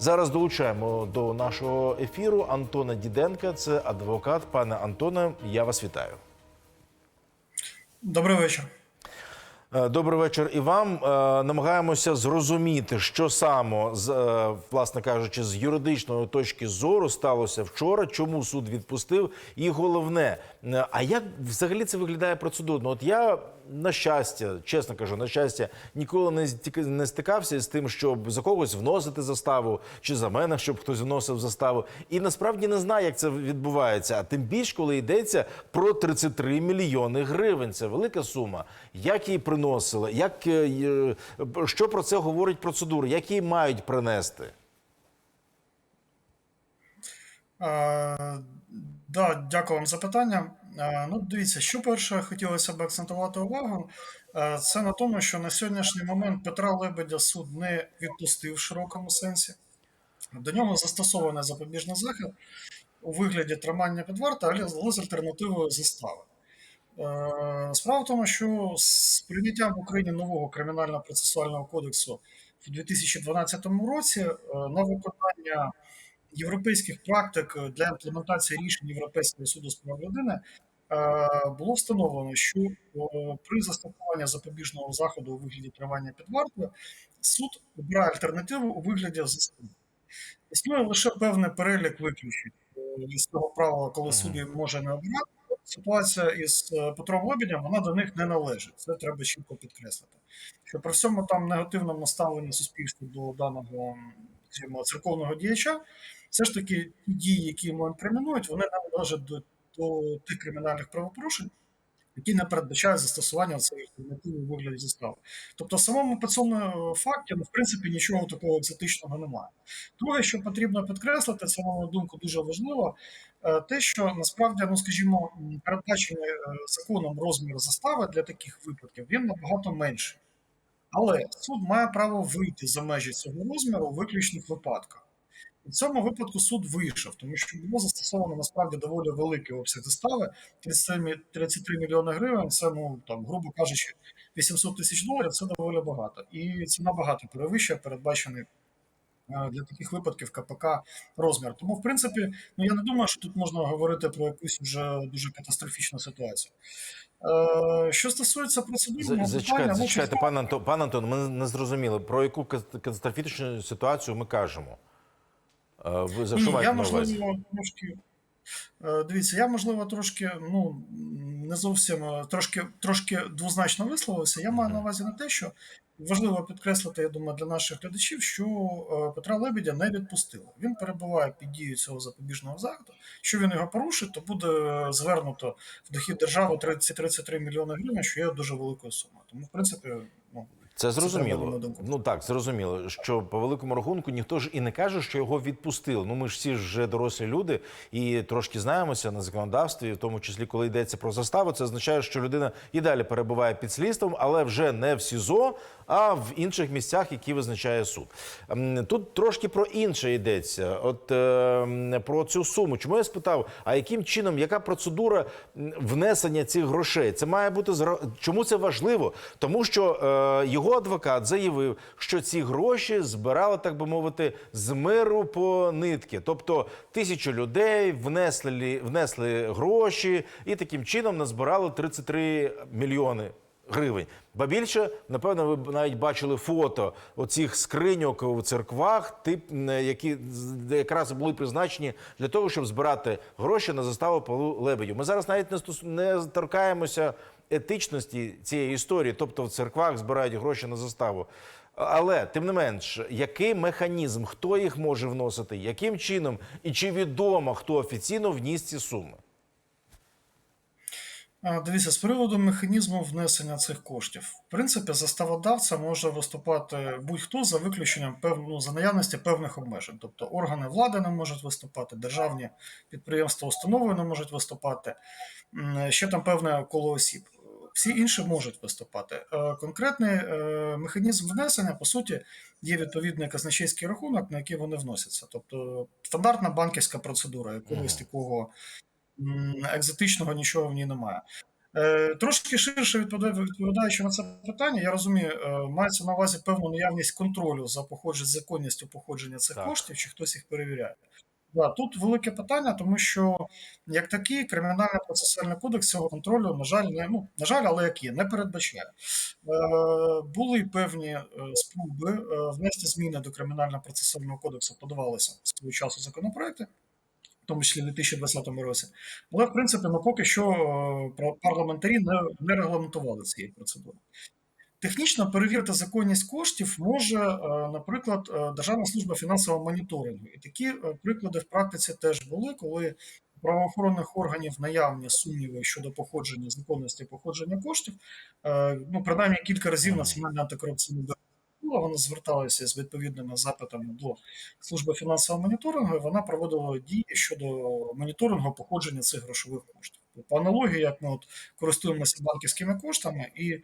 Зараз долучаємо до нашого ефіру Антона Діденка. Це адвокат. Пане Антоне, я вас вітаю. Добрий вечір. Е, Добрий вечір і вам. Е, Намагаємося зрозуміти, що саме з е, власне кажучи, з юридичної точки зору сталося вчора, чому суд відпустив, і головне, а як взагалі це виглядає процедурно? От я на щастя, чесно кажу, на щастя, ніколи не не стикався з тим, щоб за когось вносити заставу, чи за мене, щоб хтось вносив заставу. І насправді не знаю, як це відбувається. А тим більш, коли йдеться про 33 мільйони гривень. Це велика сума. Як її приносили? Як е, що про це говорить процедура? Як її мають принести? Е, да, дякую вам за питання. Е, ну, дивіться, що перше хотілося б акцентувати увагу, е, це на тому, що на сьогоднішній момент Петра Лебедя суд не відпустив в широкому сенсі. До нього застосований запобіжний захід у вигляді тримання під вартою, але з альтернативою застави. Е, Справа в тому, що з прийняттям в Україні нового кримінального процесуального кодексу в 2012 році е, на виконання європейських практик для імплементації рішень Європейського суду з прав людини е, було встановлено, що при застосуванні запобіжного заходу у вигляді тривання під вартою суд обирає альтернативу у вигляді застави. Існує лише певний перелік виключень із цього правила, коли суд може не обирати. Ситуація із е, Петром Лебедем, вона до них не належить. Це треба чітко підкреслити. Що при всьому там негативному ставленні суспільства до даного скажімо, церковного діяча, все ж таки ті дії, які йому інкримінують, вони належать до, до тих кримінальних правопорушень, які не передбачають застосування цієї альтернативи у вигляді застави. Тобто, в самому по факті, ну, в принципі, нічого такого екзотичного немає. Друге, що потрібно підкреслити, це, на мою думку, дуже важливо, е, те, що насправді, ну скажімо, передбачений е, законом розмір застави для таких випадків він набагато менший. Але суд має право вийти за межі цього розміру у виключних випадках. У цьому випадку суд вийшов, тому що було застосовано насправді доволі великий обсяг застави 33 мі- 33 мільйони гривень. Це ну там, грубо кажучи, 800 тисяч доларів. Це доволі багато, і це набагато перевищує передбачений е, для таких випадків КПК розмір. Тому, в принципі, ну я не думаю, що тут можна говорити про якусь вже дуже катастрофічну ситуацію. Е, Що стосується процедурного питання, Зачекайте, ну, зачекайте, пане Антон, пане Антон, ми не зрозуміли, про яку катастрофічну ситуацію ми кажемо. Е, Ви за Ні, що я на увазі? можливо трошки. е, Дивіться, я можливо трошки, ну не зовсім е, трошки, трошки двозначно висловився. Я маю на увазі на те, що важливо підкреслити, я думаю, для наших глядачів, що Петра Лебедя не відпустили. Він перебуває під дією цього запобіжного заходу. Що він його порушить, то буде звернуто в дохід держави 30 33 мільйони гривень, що є дуже великою сумою. Тому, в принципі, ну Це зрозуміло. думку. Ну так, зрозуміло, що по великому рахунку ніхто ж і не каже, що його відпустили. Ну ми ж всі ж вже дорослі люди і трошки знаємося на законодавстві, в тому числі, коли йдеться про заставу, це означає, що людина і далі перебуває під слідством, але вже не в СІЗО, а в інших місцях, які визначає суд. Тут трошки про інше йдеться. От е, про цю суму. Чому я спитав, а яким чином, яка процедура внесення цих грошей? Це має бути Чому це важливо? Тому що е, його адвокат заявив, що ці гроші збирали, так би мовити, з миру по нитки. Тобто тисячу людей внесли, внесли гроші і таким чином назбирали 33 мільйони гривень. Ба більше, напевно, ви навіть бачили фото оцих скриньок у церквах, тип, які якраз були призначені для того, щоб збирати гроші на заставу Павлу Лебедю. Ми зараз навіть не, стос... не торкаємося етичності цієї історії, тобто в церквах збирають гроші на заставу. Але тим не менш, який механізм, хто їх може вносити, яким чином, і чи відомо, хто офіційно вніс ці суми? Дивіться, з приводу механізму внесення цих коштів. В принципі, заставодавця може виступати будь-хто за виключенням ну, за наявності певних обмежень. Тобто органи влади не можуть виступати, державні підприємства, установи не можуть виступати, ще там певне коло осіб. Всі інші можуть виступати. Е, Конкретний е, механізм внесення, по суті, є відповідний казначейський рахунок, на який вони вносяться. Тобто стандартна банківська процедура, якогось такого екзотичного нічого в ній немає. Е, Трошки ширше відповідаю- відповідаючи на це питання, я розумію, е, мається на увазі певну наявність контролю за походження, законністю походження цих Так. коштів, чи хтось їх перевіряє. Да, тут велике питання, тому що як такий кримінальний процесуальний кодекс цього контролю, на жаль, не ну на жаль, але як є, не передбачає. Е, були певні е, спроби внести зміни до кримінального процесуального кодексу, подавалися свого часу законопроекти, тому числі в 2020 році. Але в принципі, ну поки що е, парламентарі не, не регламентували цієї процедури. Технічно перевірити законність коштів може, е, наприклад, е, Державна служба фінансового моніторингу. І такі приклади в практиці теж були, коли у правоохоронних органів наявні сумніви щодо походження законності походження коштів. Ну, принаймні кілька разів Національне антикорупційне бюро вони зверталися з відповідними запитами до служби фінансового моніторингу. і Вона проводила дії щодо моніторингу походження цих грошових коштів. По аналогії, як ми от користуємося банківськими коштами і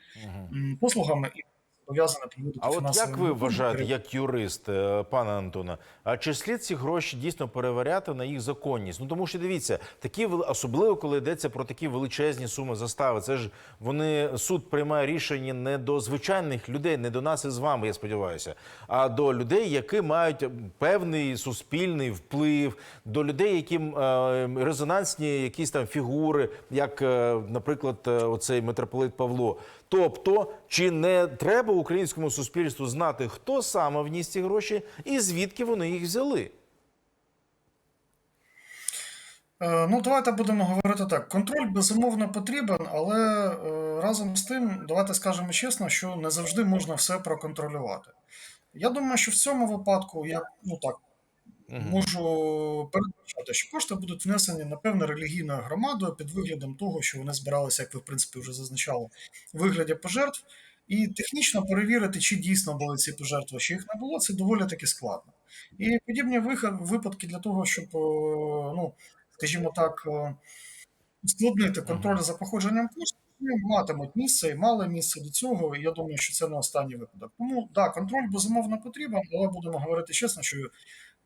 послугами і зобов'язані проводити А от як ви моніторинг. вважаєте, як юрист, е, пане Антоне, а чи слід ці гроші дійсно перевіряти на їх законність? Ну тому що дивіться, такі особливо коли йдеться про такі величезні суми застави. Це ж вони суд приймає рішення не до звичайних людей, не до нас із вами, я сподіваюся, а до людей, які мають певний суспільний вплив, до людей, яким е, резонансні якісь там фігури, як, е, наприклад, е, оцей митрополит Павло. Тобто, чи не треба українському суспільству знати, хто саме вніс ці гроші і звідки вони їх взяли? Е, Ну, давайте будемо говорити так. Контроль безумовно потрібен, але е, разом з тим, давайте скажемо чесно, що не завжди можна все проконтролювати. Я думаю, що в цьому випадку я ну так можу що кошти будуть внесені напевне релігійною громадою під виглядом того, що вони збиралися, як ви в принципі вже зазначали, в вигляді пожертв. І технічно перевірити, чи дійсно були ці пожертви, чи їх не було, це доволі таки складно. І подібні випадки для того, щоб, е, ну, скажімо так, е, ускладнити контроль за походженням коштів, вони матимуть місце і мали місце до цього. І я думаю, що це не останній випадок. Тому да, контроль безумовно потрібен, але будемо говорити чесно, що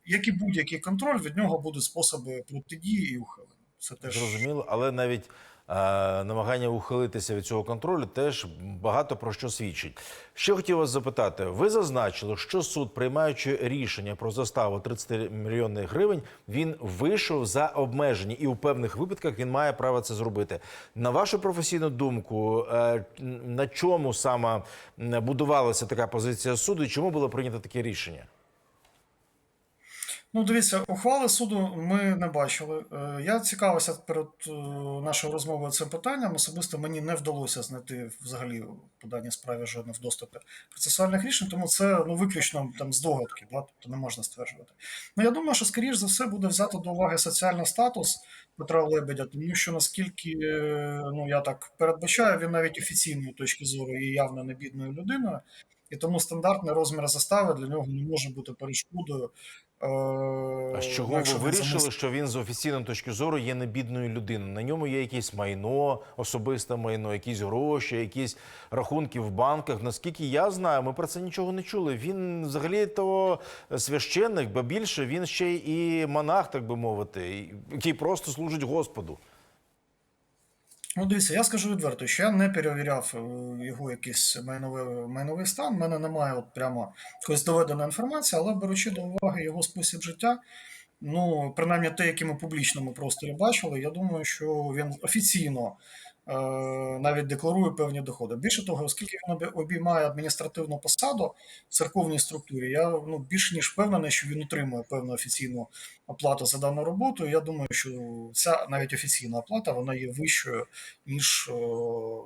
як і будь-який контроль, від нього будуть способи протидії і ухилення. Це теж Зрозуміло, але навіть е, намагання ухилитися від цього контролю теж багато про що свідчить. Ще хотів вас запитати: ви зазначили, що суд, приймаючи рішення про заставу 30 мільйонів гривень, він вийшов за обмеження, і у певних випадках він має право це зробити. На вашу професійну думку, е, на чому саме будувалася така позиція суду, і чому було прийнято таке рішення? Ну, дивіться, ухвали суду ми не бачили. Е, Я цікавився перед е, нашою розмовою цим питанням. Особисто мені не вдалося знайти взагалі по даній справі жодних в доступі процесуальних рішень, тому це ну виключно там здогадки, да? тобто не можна стверджувати. Ну я думаю, що скоріш за все буде взято до уваги соціальний статус Петра Лебедя, тому що наскільки е, ну я так передбачаю, він навіть офіційної точки зору є явно не бідною людиною. І тому стандартний розмір застави для нього не може бути перешкодою. Е, А з ну, чого ви вирішили, замис- що він з офіційної точки зору є небідною людиною? На ньому є якесь майно, особисте майно, якісь гроші, якісь рахунки в банках. Наскільки я знаю, ми про це нічого не чули. Він взагалі то священник, ба більше він ще й і монах, так би мовити, який просто служить Господу. Ну, дивіться, я скажу відверто, що я не перевіряв е, його якийсь майновий, майновий стан. У мене немає от прямо якоїсь доведеної інформації, але беручи до уваги його спосіб життя, ну, принаймні те, яке ми публічно просторі бачили, я думаю, що він офіційно навіть декларує певні доходи. Більше того, оскільки він обіймає адміністративну посаду в церковній структурі, я ну, більш ніж впевнений, що він отримує певну офіційну оплату за дану роботу. Я думаю, що ця навіть офіційна оплата вона є вищою, ніж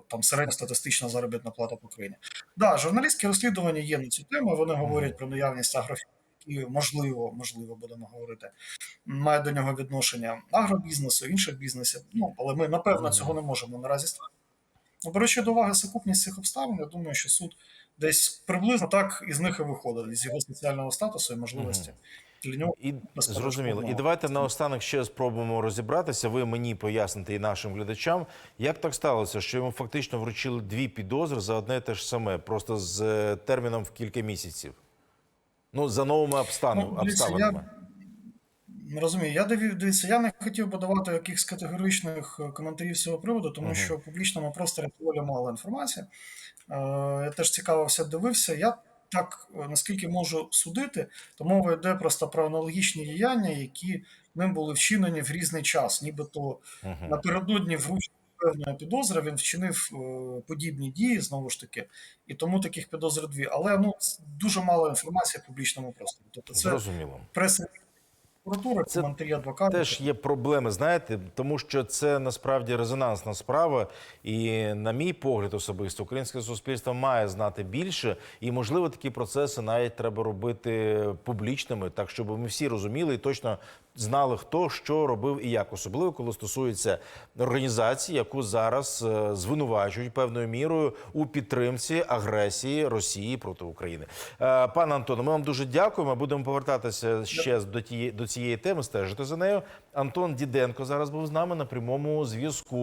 там середньостатистична заробітна плата по країні. Да, журналістські розслідування є на цю тему. Вони говорять про наявність агрофірм, які можливо, можливо, будемо говорити, мають до нього відношення агробізнесу, інших бізнесів. Ну але ми напевно цього не можемо наразі ствердити. Ну, беручи до уваги сукупність цих обставин, я думаю, що суд десь приблизно так із них і виходить з його соціального статусу і можливості. Для нього І зрозуміло. І давайте наостанок ще спробуємо розібратися. Ви мені поясните і нашим глядачам, як так сталося, що йому фактично вручили дві підозри за одне і те ж саме, просто з е, терміном в кілька місяців. Ну, за новими обстану- Ну, обставинами. Розумію, я диві- дивіться, я не хотів би давати якихось категоричних е, коментарів з цього приводу, тому Мгм. що в публічному просторі доволі мало інформації. Е, Я теж цікавився, дивився. Я так, е, наскільки можу судити, то мова йде просто про аналогічні діяння, які ним були вчинені в різний час, нібито Мгм. напередодні вручення певної підозри він вчинив е, подібні дії знову ж таки, і тому таких підозр дві. Але ну дуже мало інформації в публічному просторі. Тобто це Зрозуміло. преса прокуратури, Це коментарі адвокатів. Теж є проблеми, знаєте, тому що це насправді резонансна справа. І, на мій погляд, особисто, українське суспільство має знати більше, і можливо такі процеси навіть треба робити публічними, так щоб ми всі розуміли і точно знали, хто що робив і як, особливо коли стосується організації, яку зараз е, звинувачують певною мірою у підтримці агресії Росії проти України. Е, Пане Антоне, ми вам дуже дякуємо. Будемо повертатися ще до тієї до цієї теми, стежити за нею. Антон Діденко зараз був з нами на прямому зв'язку.